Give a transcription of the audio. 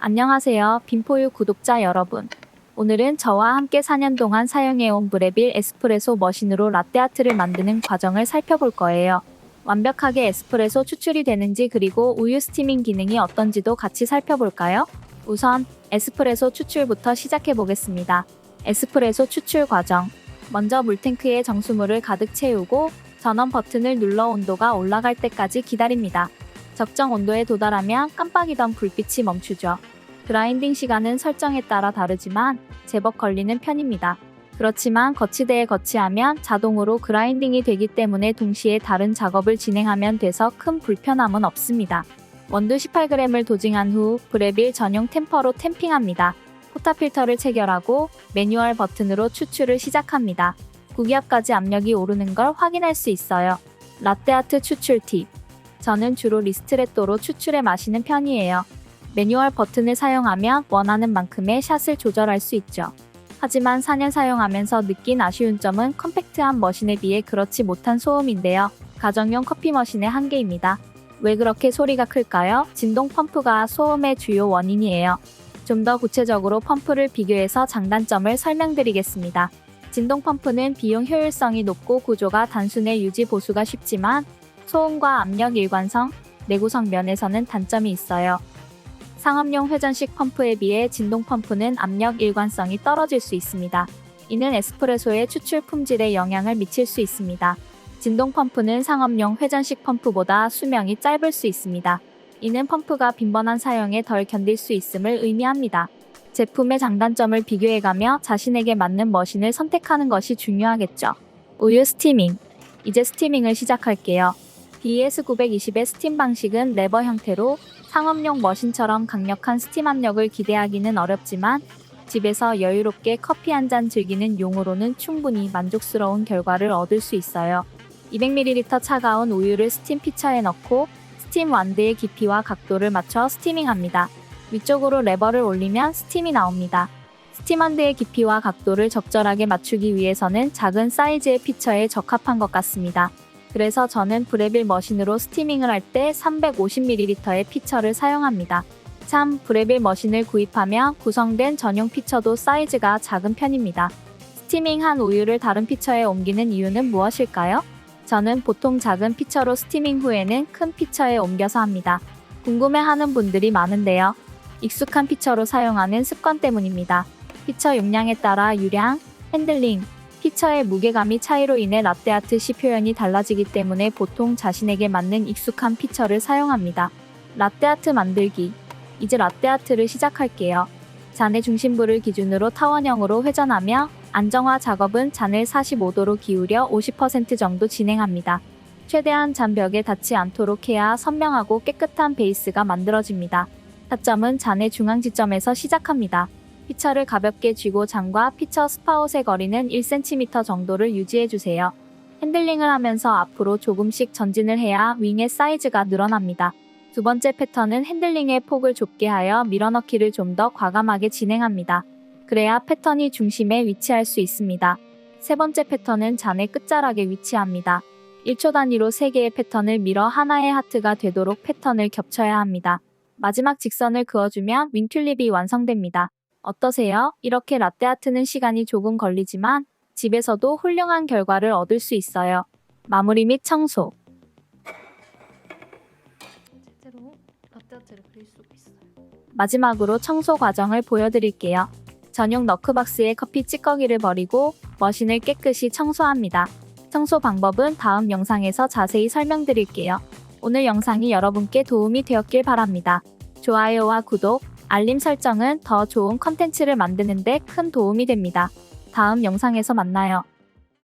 안녕하세요. 빈포유 구독자 여러분. 오늘은 저와 함께 4년 동안 사용해온 브레빌 에스프레소 머신으로 라떼아트를 만드는 과정을 살펴볼 거예요. 완벽하게 에스프레소 추출이 되는지 그리고 우유 스티밍 기능이 어떤지도 같이 살펴볼까요? 우선 에스프레소 추출부터 시작해 보겠습니다. 에스프레소 추출 과정. 먼저 물탱크에 정수물을 가득 채우고 전원 버튼을 눌러 온도가 올라갈 때까지 기다립니다. 적정 온도에 도달하면 깜빡이던 불빛이 멈추죠. 그라인딩 시간은 설정에 따라 다르지만 제법 걸리는 편입니다. 그렇지만 거치대에 거치하면 자동으로 그라인딩이 되기 때문에 동시에 다른 작업을 진행하면 돼서 큰 불편함은 없습니다. 원두 18g을 도징한 후 브레빌 전용 템퍼로 템핑합니다. 포타 필터를 체결하고 매뉴얼 버튼으로 추출을 시작합니다. 구기압까지 압력이 오르는 걸 확인할 수 있어요. 라떼아트 추출 팁. 저는 주로 리스트레또로 추출해 마시는 편이에요. 매뉴얼 버튼을 사용하면 원하는 만큼의 샷을 조절할 수 있죠. 하지만 4년 사용하면서 느낀 아쉬운 점은 컴팩트한 머신에 비해 그렇지 못한 소음인데요. 가정용 커피 머신의 한계입니다. 왜 그렇게 소리가 클까요? 진동 펌프가 소음의 주요 원인이에요. 좀 더 구체적으로 펌프를 비교해서 장단점을 설명드리겠습니다. 진동 펌프는 비용 효율성이 높고 구조가 단순해 유지 보수가 쉽지만 소음과 압력 일관성, 내구성 면에서는 단점이 있어요. 상업용 회전식 펌프에 비해 진동 펌프는 압력 일관성이 떨어질 수 있습니다. 이는 에스프레소의 추출 품질에 영향을 미칠 수 있습니다. 진동 펌프는 상업용 회전식 펌프보다 수명이 짧을 수 있습니다. 이는 펌프가 빈번한 사용에 덜 견딜 수 있음을 의미합니다. 제품의 장단점을 비교해가며 자신에게 맞는 머신을 선택하는 것이 중요하겠죠. 우유 스티밍. 이제 스티밍을 시작할게요. BS920의 스팀 방식은 레버 형태로 상업용 머신처럼 강력한 스팀 압력을 기대하기는 어렵지만 집에서 여유롭게 커피 한 잔 즐기는 용으로는 충분히 만족스러운 결과를 얻을 수 있어요. 200ml 차가운 우유를 스팀 피처에 넣고 스팀 완드의 깊이와 각도를 맞춰 스티밍합니다. 위쪽으로 레버를 올리면 스팀이 나옵니다. 스팀 완드의 깊이와 각도를 적절하게 맞추기 위해서는 작은 사이즈의 피처에 적합한 것 같습니다. 그래서 저는 브레빌 머신으로 스티밍을 할 때 350ml의 피처를 사용합니다. 참, 브레빌 머신을 구입하며 구성된 전용 피처도 사이즈가 작은 편입니다. 스티밍한 우유를 다른 피처에 옮기는 이유는 무엇일까요? 저는 보통 작은 피처로 스티밍 후에는 큰 피처에 옮겨서 합니다. 궁금해하는 분들이 많은데요. 익숙한 피처로 사용하는 습관 때문입니다. 피처 용량에 따라 유량, 핸들링, 피처의 무게감이 차이로 인해 라떼아트 시 표현이 달라지기 때문에 보통 자신에게 맞는 익숙한 피처를 사용합니다. 라떼아트 만들기. 이제 라떼아트를 시작할게요. 잔의 중심부를 기준으로 타원형으로 회전하며 안정화 작업은 잔을 45도로 기울여 50% 정도 진행합니다. 최대한 잔 벽에 닿지 않도록 해야 선명하고 깨끗한 베이스가 만들어집니다. 타점은 잔의 중앙 지점에서 시작합니다. 피처를 가볍게 쥐고 잔과 피처 스파웃의 거리는 1cm 정도를 유지해주세요. 핸들링을 하면서 앞으로 조금씩 전진을 해야 윙의 사이즈가 늘어납니다. 두 번째 패턴은 핸들링의 폭을 좁게 하여 밀어넣기를 좀 더 과감하게 진행합니다. 그래야 패턴이 중심에 위치할 수 있습니다. 세 번째 패턴은 잔의 끝자락에 위치합니다. 1초 단위로 3개의 패턴을 밀어 하나의 하트가 되도록 패턴을 겹쳐야 합니다. 마지막 직선을 그어주면 윙튤립이 완성됩니다. 어떠세요? 이렇게 라떼아트는 시간이 조금 걸리지만 집에서도 훌륭한 결과를 얻을 수 있어요. 마무리 및 청소. 실제로 라떼아트를 그릴 수 있어요. 마지막으로 청소 과정을 보여드릴게요. 전용 너크박스에 커피 찌꺼기를 버리고 머신을 깨끗이 청소합니다. 청소 방법은 다음 영상에서 자세히 설명드릴게요. 오늘 영상이 여러분께 도움이 되었길 바랍니다. 좋아요와 구독, 알림 설정은 더 좋은 컨텐츠를 만드는데 큰 도움이 됩니다. 다음 영상에서 만나요.